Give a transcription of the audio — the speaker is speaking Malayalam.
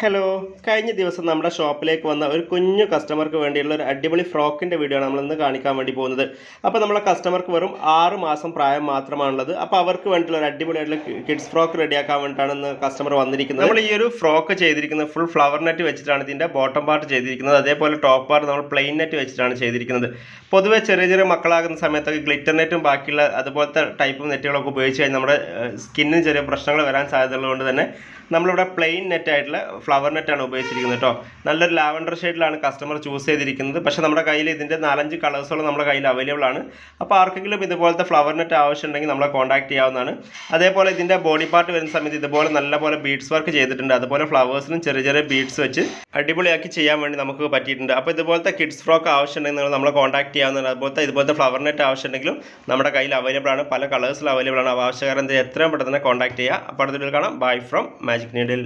ഹലോ കഴിഞ്ഞ ദിവസം നമ്മുടെ ഷോപ്പിലേക്ക് വന്ന ഒരു കുഞ്ഞു കസ്റ്റമർക്ക് വേണ്ടിയുള്ള ഒരു അടിപൊളി ഫ്രോക്കിന്റെ വീഡിയോ ആണ് നമ്മളിന്ന് കാണിക്കാൻ വേണ്ടി പോകുന്നത്. അപ്പോൾ നമ്മളെ കസ്റ്റമർക്ക് വെറും ആറ് മാസം പ്രായം മാത്രമാണുള്ളത്. അപ്പോൾ അവർക്ക് വേണ്ടിയുള്ള ഒരു അടിപൊളിയായിട്ടുള്ള കിഡ്സ് ഫ്രോക്ക് റെഡിയാക്കാൻ വേണ്ടിയിട്ടാണ് ഇന്ന് കസ്റ്റമർ വന്നിരിക്കുന്നത്. നമ്മൾ ഈ ഒരു ഫ്രോക്ക് ചെയ്തിരിക്കുന്നത് ഫുൾ ഫ്ലവർ നെറ്റ് വെച്ചിട്ടാണ് ഇതിന്റെ ബോട്ടം പാർട്ട് ചെയ്തിരിക്കുന്നത്. അതേപോലെ ടോപ്പ് പാർട്ട് നമ്മൾ പ്ലെയിൻ നെറ്റ് വെച്ചിട്ടാണ് ചെയ്തിരിക്കുന്നത്. പൊതുവേ ചെറിയ ചെറിയ മക്കളാകുന്ന സമയത്തൊക്കെ ഗ്ലിറ്റർ നെറ്റും ബാക്കിയുള്ള അതുപോലത്തെ ടൈപ്പ് നെറ്റുകളൊക്കെ ഉപയോഗിച്ച് കഴിഞ്ഞാൽ നമ്മുടെ സ്കിന്നിന് ചെറിയ പ്രശ്നങ്ങൾ വരാൻ സാധ്യതയുള്ളതുകൊണ്ട് തന്നെ നമ്മളിവിടെ പ്ലെയിൻ നെറ്റ് ആയിട്ടുള്ള ഫ്ലവർ നെറ്റാണ് ഉപയോഗിച്ചിരിക്കുന്നത് കേട്ടോ നല്ലൊരു ലാവൻഡർ ഷെയ്ഡിലാണ് കസ്റ്റമർ ചൂസ് ചെയ്തിരിക്കുന്നത്. പക്ഷേ നമ്മുടെ കയ്യിൽ ഇതിന്റെ നാലഞ്ച് കളേഴ്സുകൾ നമ്മുടെ കയ്യിൽ അവൈലബിൾ ആണ്. അപ്പോൾ ആർക്കെങ്കിലും ഇതുപോലത്തെ ഫ്ലവർ നെറ്റ് ആവശ്യമുണ്ടെങ്കിൽ നമ്മളെ കോൺടാക്ട് ചെയ്യാവുന്നതാണ്. അതേപോലെ ഇതിന്റെ ബോഡി പാർട്ട് വരുന്ന സമയത്ത് ഇതുപോലെ നല്ലപോലെ ബീഡ്സ് വർക്ക് ചെയ്തിട്ടുണ്ട്. അതുപോലെ ഫ്ലവേഴ്സിനും ചെറിയ ചെറിയ ബീഡ്സ് വെച്ച് അടിപൊളിയാക്കി ചെയ്യാൻ വേണ്ടി നമുക്ക് പറ്റിയിട്ടുണ്ട്. അപ്പോൾ ഇതുപോലത്തെ കിഡ്സ് ഫ്രോക്ക് ആവശ്യമുണ്ടെങ്കിൽ നിങ്ങൾ നമ്മളെ കോൺടാക്ട് ചെയ്യാവുന്നതാണ്. അതുപോലത്തെ ഇതുപോലത്തെ ഫ്ലവർ നെറ്റ് ആവശ്യമുണ്ടെങ്കിലും നമ്മുടെ കയ്യിൽ അവൈലബിൾ ആണ്. പല കളേഴ്സിൽ അവൈലബിൾ ആണ്. അപ്പോൾ ആവശ്യക്കാരൻ എത്രയും പെട്ടെന്ന് കോൺടാക്ട് ചെയ്യുക. അപ്പോൾ അടുത്ത കാണാം. Bye from magic needle